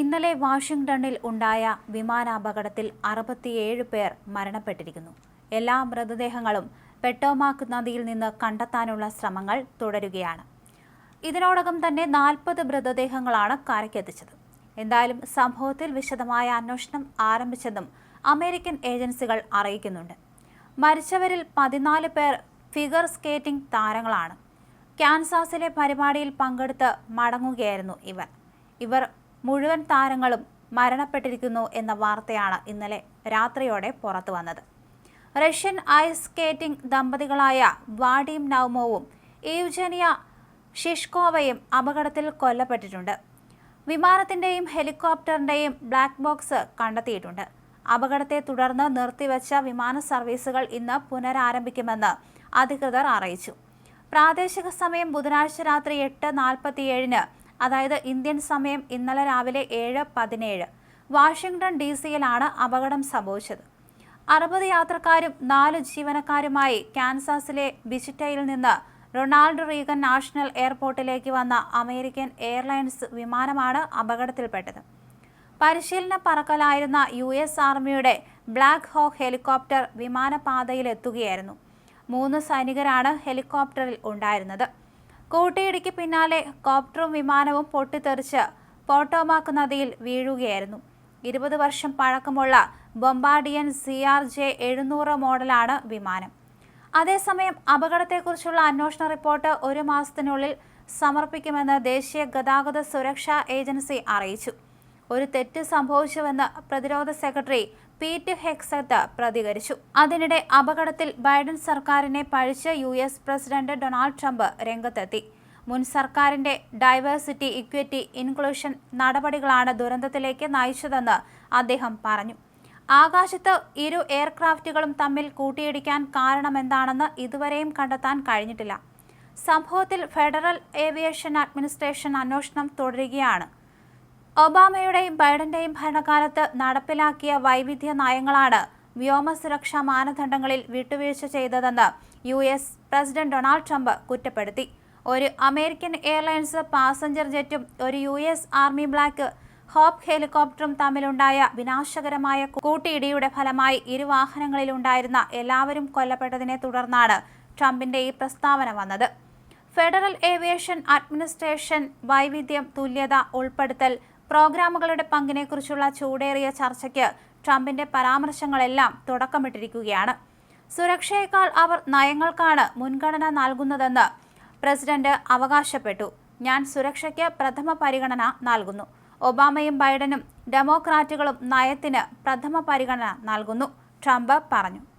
ഇന്നലെ വാഷിംഗ്ടണിൽ ഉണ്ടായ വിമാനാപകടത്തിൽ അറുപത്തിയേഴ് പേർ മരണപ്പെട്ടിരിക്കുന്നു. എല്ലാ മൃതദേഹങ്ങളും പെട്ടോമാക്ക് നദിയിൽ നിന്ന് കണ്ടെത്താനുള്ള ശ്രമങ്ങൾ തുടരുകയാണ്. ഇതിനോടകം തന്നെ നാൽപ്പത് മൃതദേഹങ്ങളാണ് കരയ്ക്കെത്തിച്ചത്. എന്തായാലും സംഭവത്തിൽ വിശദമായ അന്വേഷണം ആരംഭിച്ചെന്നും അമേരിക്കൻ ഏജൻസികൾ അറിയിക്കുന്നുണ്ട്. മരിച്ചവരിൽ പതിനാല് പേർ ഫിഗർ സ്കേറ്റിംഗ് താരങ്ങളാണ്. കാൻസാസിലെ പരിപാടിയിൽ പങ്കെടുത്ത് മടങ്ങുകയായിരുന്നു ഇവർ. ഇവർ മുഴുവൻ താരങ്ങളും മരണപ്പെട്ടിരിക്കുന്നു എന്ന വാർത്തയാണ് ഇന്നലെ രാത്രിയോടെ പുറത്തു വന്നത്. റഷ്യൻ ഐസ് സ്കേറ്റിംഗ് ദമ്പതികളായ വാഡിം നൗമോവും ഈവ്ജനിയ ഷിഷ്കോവയും അപകടത്തിൽ കൊല്ലപ്പെട്ടിട്ടുണ്ട്. വിമാനത്തിന്റെയും ഹെലികോപ്റ്ററിന്റെയും ബ്ലാക്ക് ബോക്സ് കണ്ടെത്തിയിട്ടുണ്ട്. അപകടത്തെ തുടർന്ന് നിർത്തിവച്ച വിമാന സർവീസുകൾ ഇന്ന് പുനരാരംഭിക്കുമെന്ന് അധികൃതർ അറിയിച്ചു. പ്രാദേശിക സമയം ബുധനാഴ്ച രാത്രി എട്ട് നാൽപ്പത്തിയേഴിന് അതായത് ഇന്ത്യൻ സമയം ഇന്നലെ രാവിലെ ഏഴ് പതിനേഴ്. വാഷിംഗ്ടൺ ഡി സിയിലാണ് അപകടം സംഭവിച്ചത്. അറുപത് യാത്രക്കാരും നാല് ജീവനക്കാരുമായി കാൻസാസിലെ ബിജിറ്റയിൽ നിന്ന് റൊണാൾഡ് റീഗൻ നാഷണൽ എയർപോർട്ടിലേക്ക് വന്ന അമേരിക്കൻ എയർലൈൻസ് വിമാനമാണ് അപകടത്തിൽപ്പെട്ടത്. പരിശീലന പറക്കലായിരുന്ന യു എസ് ആർമിയുടെ ബ്ലാക്ക് ഹോക്ക് ഹെലികോപ്റ്റർ വിമാനപാതയിലെത്തുകയായിരുന്നു. മൂന്ന് സൈനികരാണ് ഹെലികോപ്റ്ററിൽ ഉണ്ടായിരുന്നത്. കൂട്ടിയിടിക്ക് പിന്നാലെ കോപ്റ്ററും വിമാനവും പൊട്ടിത്തെറിച്ച് പോട്ടോമാക്ക് നദിയിൽ വീഴുകയായിരുന്നു. ഇരുപത് വർഷം പഴക്കമുള്ള ബൊംബാർഡിയൻ സി ആർ ജെ എഴുന്നൂറ് മോഡലാണ് വിമാനം. അതേസമയം അപകടത്തെക്കുറിച്ചുള്ള അന്വേഷണ റിപ്പോർട്ട് ഒരു മാസത്തിനുള്ളിൽ സമർപ്പിക്കുമെന്ന് ദേശീയ ഗതാഗത സുരക്ഷാ ഏജൻസി അറിയിച്ചു. ഒരു തെറ്റ് സംഭവിച്ചുവെന്ന് പ്രതിരോധ സെക്രട്ടറി പീറ്റ് ഹെക്സത്ത് പ്രതികരിച്ചു. അതിനിടെ അപകടത്തിൽ ബൈഡൻ സർക്കാരിനെ പഴിച്ച് U S president Donald Trump രംഗത്തെത്തി. മുൻ സർക്കാരിന്റെ ഡൈവേഴ്സിറ്റി ഇക്വിറ്റി ഇൻക്ലൂഷൻ നടപടികളാണ് ദുരന്തത്തിലേക്ക് നയിച്ചതെന്ന് അദ്ദേഹം പറഞ്ഞു. ആകാശത്ത് ഇരു എയർക്രാഫ്റ്റുകളും തമ്മിൽ കൂട്ടിയിടിക്കാൻ കാരണമെന്താണെന്ന് ഇതുവരെയും കണ്ടെത്താൻ കഴിഞ്ഞിട്ടില്ല. സംഭവത്തിൽ ഫെഡറൽ ഏവിയേഷൻ അഡ്മിനിസ്ട്രേഷൻ അന്വേഷണം തുടരുകയാണ്. ഒബാമയുടെയും ബൈഡന്റെയും ഭരണകാലത്ത് നടപ്പിലാക്കിയ വൈവിധ്യ നയങ്ങളാണ് വ്യോമ സുരക്ഷാ മാനദണ്ഡങ്ങളിൽ വിട്ടുവീഴ്ച ചെയ്തതെന്ന് U S president Donald Trump കുറ്റപ്പെടുത്തി. ഒരു അമേരിക്കൻ എയർലൈൻസ് പാസഞ്ചർ ജെറ്റും ഒരു U S army Black Hawk ഹെലികോപ്റ്ററും തമ്മിലുണ്ടായ വിനാശകരമായ കൂട്ടിയിടിയുടെ ഫലമായി ഇരു വാഹനങ്ങളിലുണ്ടായിരുന്ന എല്ലാവരും കൊല്ലപ്പെട്ടതിനെ തുടർന്നാണ് ട്രംപിന്റെ ഈ പ്രസ്താവന വന്നത്. ഫെഡറൽ ഏവിയേഷൻ അഡ്മിനിസ്ട്രേഷൻ വൈവിധ്യം തുല്യത ഉൾപ്പെടുത്തൽ പ്രോഗ്രാമുകളുടെ പങ്കിനെക്കുറിച്ചുള്ള ചൂടേറിയ ചർച്ചയ്ക്ക് ട്രംപിന്റെ പരാമർശങ്ങളെല്ലാം തുടക്കമിട്ടിരിക്കുകയാണ്. സുരക്ഷയേക്കാൾ അവർ നയങ്ങൾക്കാണ് മുൻഗണന നൽകുന്നതെന്ന് പ്രസിഡന്റ് അവകാശപ്പെട്ടു. ഞാൻ സുരക്ഷയ്ക്ക് പ്രഥമ പരിഗണന നൽകുന്നു. ഒബാമയും ബൈഡനും ഡെമോക്രാറ്റുകളും നയത്തിന് പ്രഥമ പരിഗണന നൽകുന്നു ട്രംപ് പറഞ്ഞു.